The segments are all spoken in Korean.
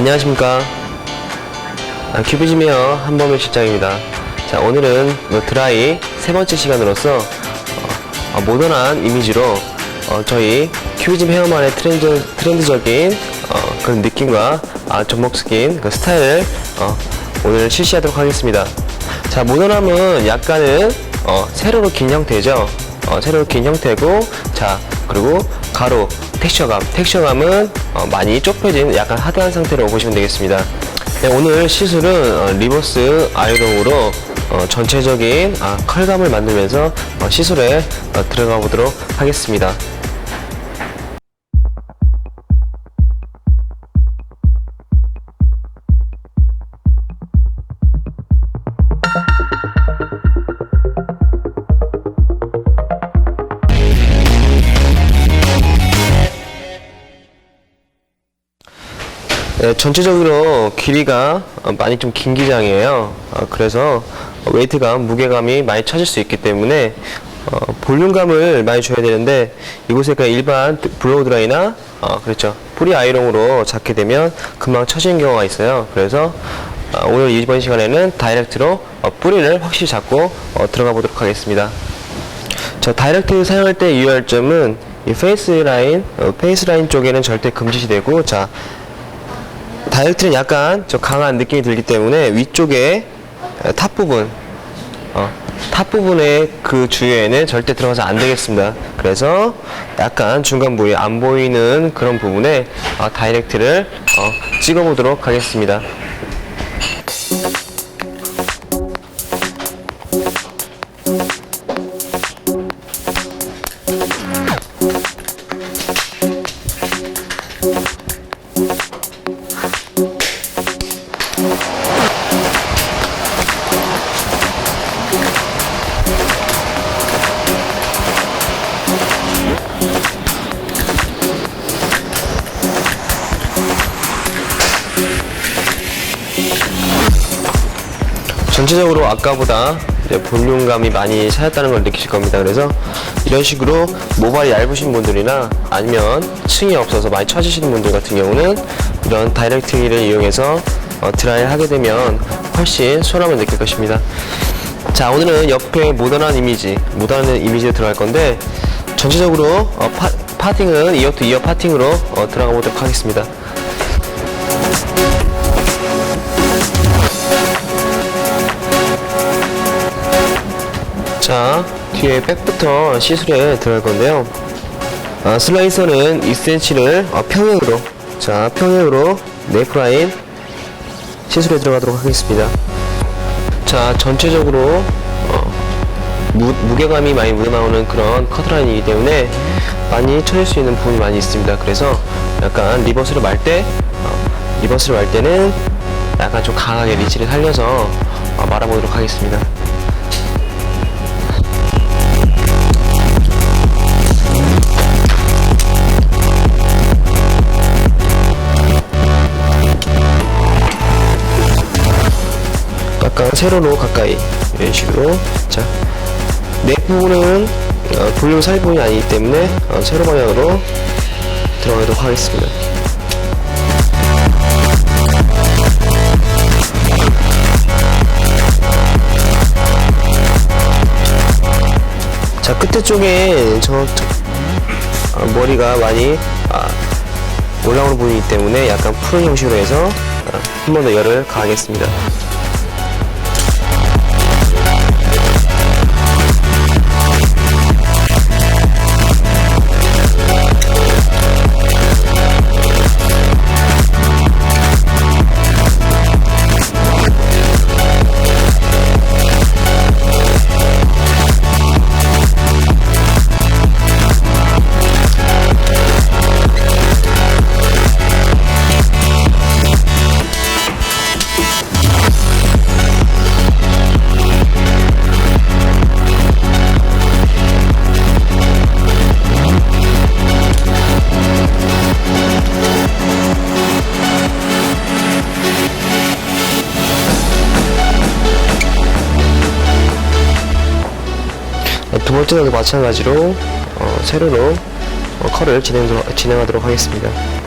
안녕하십니까. 아, 큐비즘이어 한범일 실장입니다. 자, 오늘은 뭐 드라이 세 번째 시간으로서 어, 어, 모던한 이미지로 어, 저희 큐비즘 헤어만의 트렌드, 트렌드적인 어, 그런 느낌과 아, 접목 스킨 그 스타일을 어, 오늘 실시하도록 하겠습니다. 자, 모던함은 약간은 어, 세로로 긴 형태죠. 어, 세로로 긴 형태고, 자, 그리고 가로, 텍스처감. 텍스처감은 어, 많이 좁혀진 약간 하드한 상태로 보시면 되겠습니다. 네, 오늘 시술은 어, 리버스 아이롱으로 어, 전체적인 아, 컬감을 만들면서 어, 시술에 어, 들어가 보도록 하겠습니다. 네, 전체적으로 길이가 어, 많이 좀 긴 기장이에요. 어, 그래서 웨이트감, 무게감이 많이 처질 수 있기 때문에 어, 볼륨감을 많이 줘야 되는데 이곳에 그냥 일반 블로우 드라이나 어, 그렇죠 뿌리 아이롱으로 잡게 되면 금방 처지는 경우가 있어요. 그래서 어, 오늘 이번 시간에는 다이렉트로 어, 뿌리를 확실히 잡고 어, 들어가 보도록 하겠습니다. 자, 다이렉트 사용할 때 유의할 점은 이 페이스 라인, 어, 페이스 라인 쪽에는 절대 금지시 되고, 자, 다이렉트는 약간 저 강한 느낌이 들기 때문에 위쪽에 어, 탑 부분, 어, 탑 부분의 그 주위에는 절대 들어가서 안 되겠습니다. 그래서 약간 중간 부위 안 보이는 그런 부분에 어, 다이렉트를 어, 찍어보도록 하겠습니다. 전체적으로 아까보다 볼륨감이 많이 차였다는 걸 느끼실 겁니다. 그래서 이런 식으로 모발이 얇으신 분들이나 아니면 층이 없어서 많이 처지시는 분들 같은 경우는 이런 다이렉트기를 이용해서 어, 드라이를 하게 되면 훨씬 수월함을 느낄 것입니다. 자, 오늘은 옆에 모던한 이미지, 모던한 이미지로 들어갈 건데 전체적으로 어, 파, 파팅은 이어 투 이어 파팅으로 어, 들어가 보도록 하겠습니다. 자, 뒤에 백부터 시술에 들어갈 건데요. 아, 슬라이서는 2cm를 어, 평행으로, 자, 평행으로 네크라인 시술에 들어가도록 하겠습니다. 자, 전체적으로 어, 무, 무게감이 많이 묻어나오는 그런 커트라인이기 때문에 많이 쳐질 수 있는 부분이 많이 있습니다. 그래서 약간 리버스를 말 때, 어, 리버스를 말 때는 약간 좀 강하게 리치를 살려서 어, 말아보도록 하겠습니다. 약간 세로로 가까이. 이런 식으로. 자 넥 부분은 어, 볼륨 살 부분이 아니기 때문에 어, 세로 방향으로 들어가도록 하겠습니다. 자 끝에 쪽에 저, 저 어, 머리가 많이 아, 올라오는 부분이기 때문에 약간 푸른 형식으로 해서 어, 한번 더 열을 가하겠습니다 두 번째 도 마찬가지로 어, 세로로 어, 컬을 진행, 진행하도록 하겠습니다.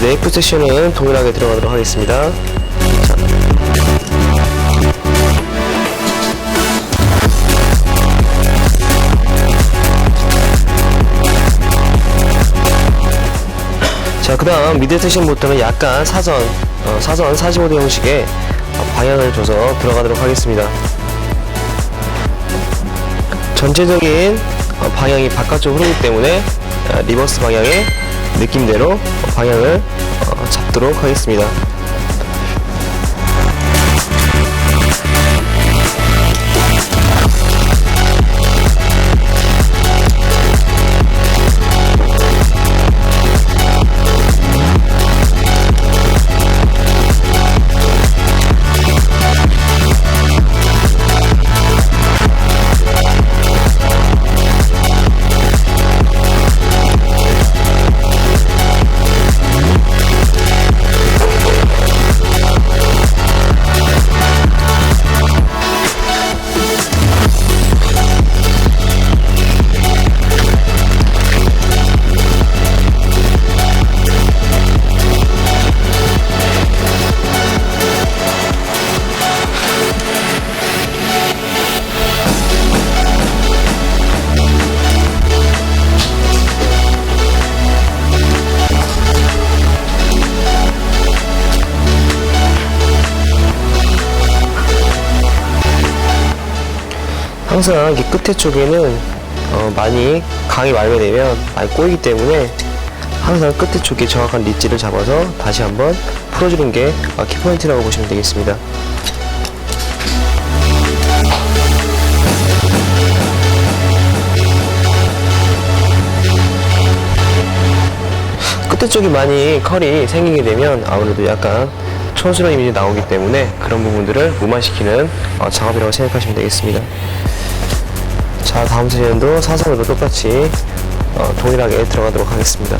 네이프 섹션은 동일하게 들어가도록 하겠습니다. 자, 그 다음 미드 섹션부터는 약간 사선, 어, 사선 45도 형식의 어, 방향을 줘서 들어가도록 하겠습니다. 전체적인 어, 방향이 바깥쪽으로 흐르기 때문에 어, 리버스 방향의 느낌대로 어, 방향을 어, 잡도록 하겠습니다. 항상 이 끝에 쪽에는 어, 많이 강이 말게 되면 많이 꼬이기 때문에 항상 끝에 쪽에 정확한 리치를 잡아서 다시 한번 풀어주는 게 어, 키포인트라고 보시면 되겠습니다. 끝에 쪽이 많이 컬이 생기게 되면 아무래도 약간 촌스러운 이미지 나오기 때문에 그런 부분들을 무마시키는 어, 작업이라고 생각하시면 되겠습니다. 자 다음 세션도 사선으로 똑같이 어, 동일하게 들어가도록 하겠습니다.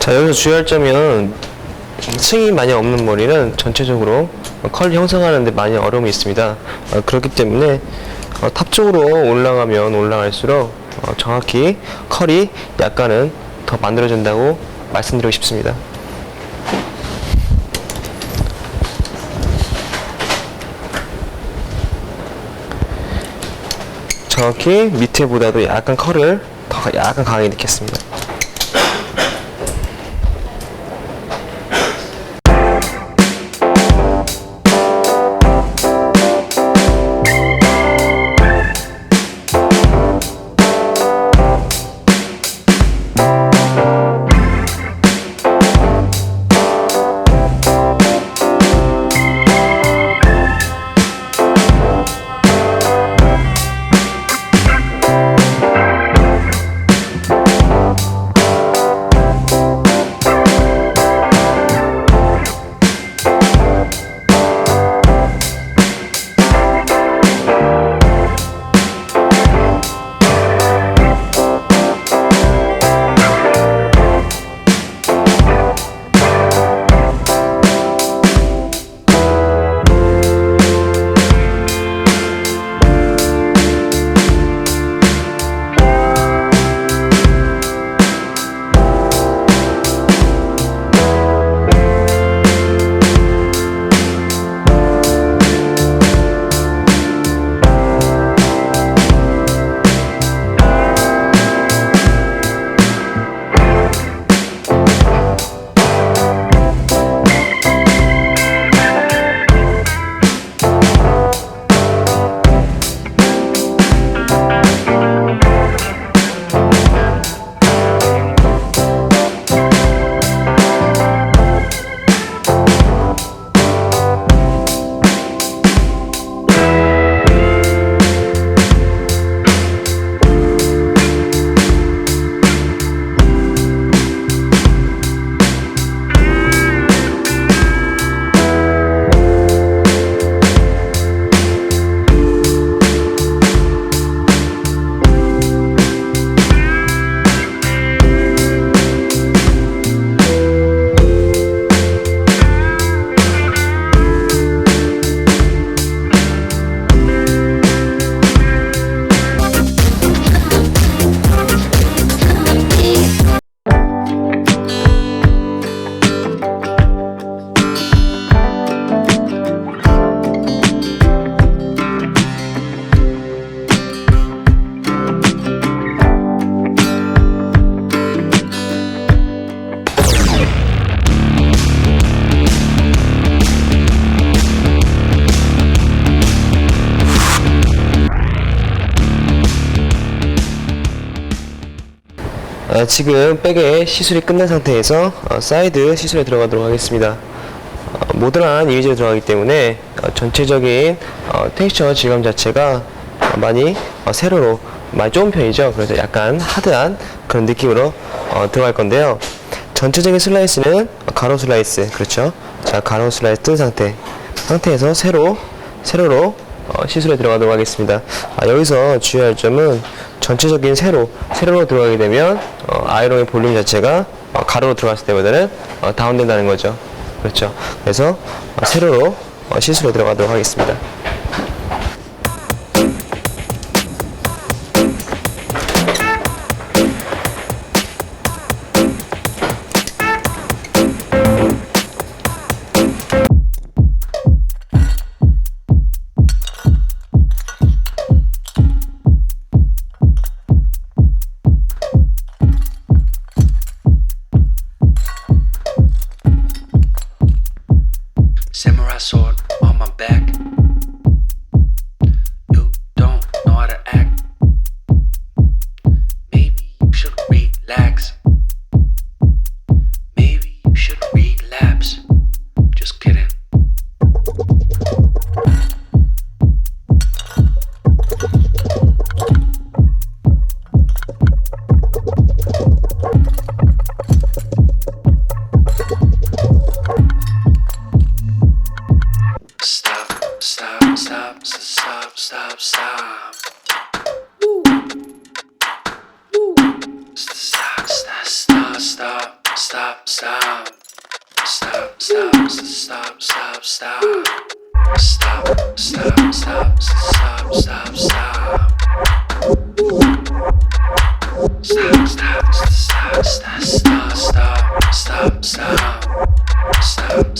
자 여기서 주의할 점은 층이 많이 없는 머리는 전체적으로 컬 형성하는데 많이 어려움이 있습니다. 어, 그렇기 때문에 어, 탑 쪽으로 올라가면 올라갈수록 어, 정확히 컬이 약간은 더 만들어진다고 말씀드리고 싶습니다. 정확히 밑에보다도 약간 컬을 더 약간 강하게 넣겠습니다. 아, 지금 백의 시술이 끝난 상태에서 어, 사이드 시술에 들어가도록 하겠습니다. 어, 모던한 이미지로 들어가기 때문에 어, 전체적인 어, 텍스처 질감 자체가 어, 많이 어, 세로로 많이 좁은 편이죠. 그래서 약간 하드한 그런 느낌으로 어, 들어갈 건데요. 전체적인 슬라이스는 어, 가로 슬라이스 그렇죠. 자 가로 슬라이스 뜬 상태 상태에서 세로 세로로 어, 시술에 들어가도록 하겠습니다. 아, 여기서 주의할 점은 전체적인 세로 세로로 들어가게 되면 어, 아이롱의 볼륨 자체가 어, 가로로 들어갔을 때보다는 어, 다운된다는 거죠. 그렇죠. 그래서 어, 세로로 어, 시술에 들어가도록 하겠습니다.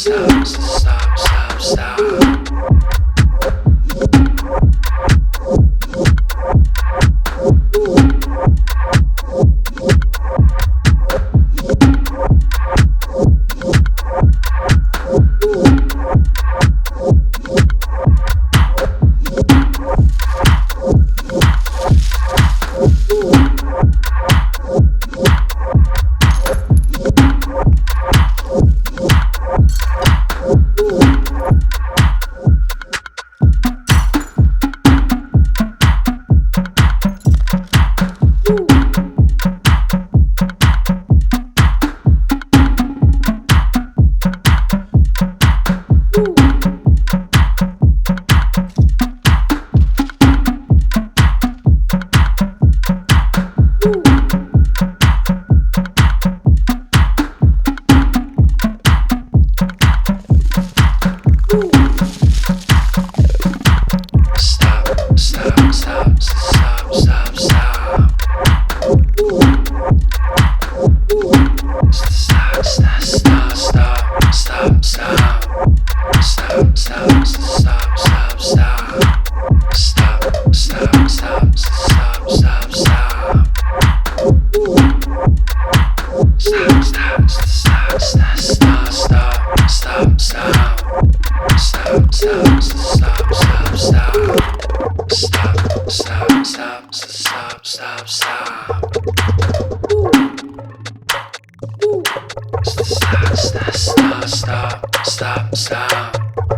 So.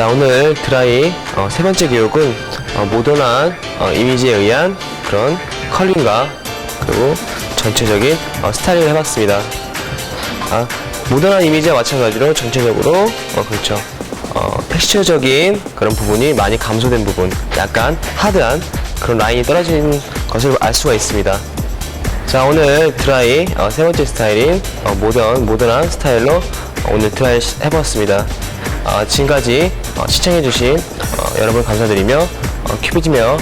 자 오늘 드라이 어, 세 번째 교육은 어, 모던한 어, 이미지에 의한 그런 컬링과 그리고 전체적인 어, 스타일을 해봤습니다. 아, 모던한 이미지와 마찬가지로 전체적으로 어, 그렇죠. 어, 텍스처적인 그런 부분이 많이 감소된 부분, 약간 하드한 그런 라인이 떨어진 것을 알 수가 있습니다. 자 오늘 드라이 어, 세 번째 스타일인 어, 모던 모던한 스타일로 오늘 드라이 해봤습니다. 어, 지금까지 어, 시청해주신 어, 여러분 감사드리며 큐비지며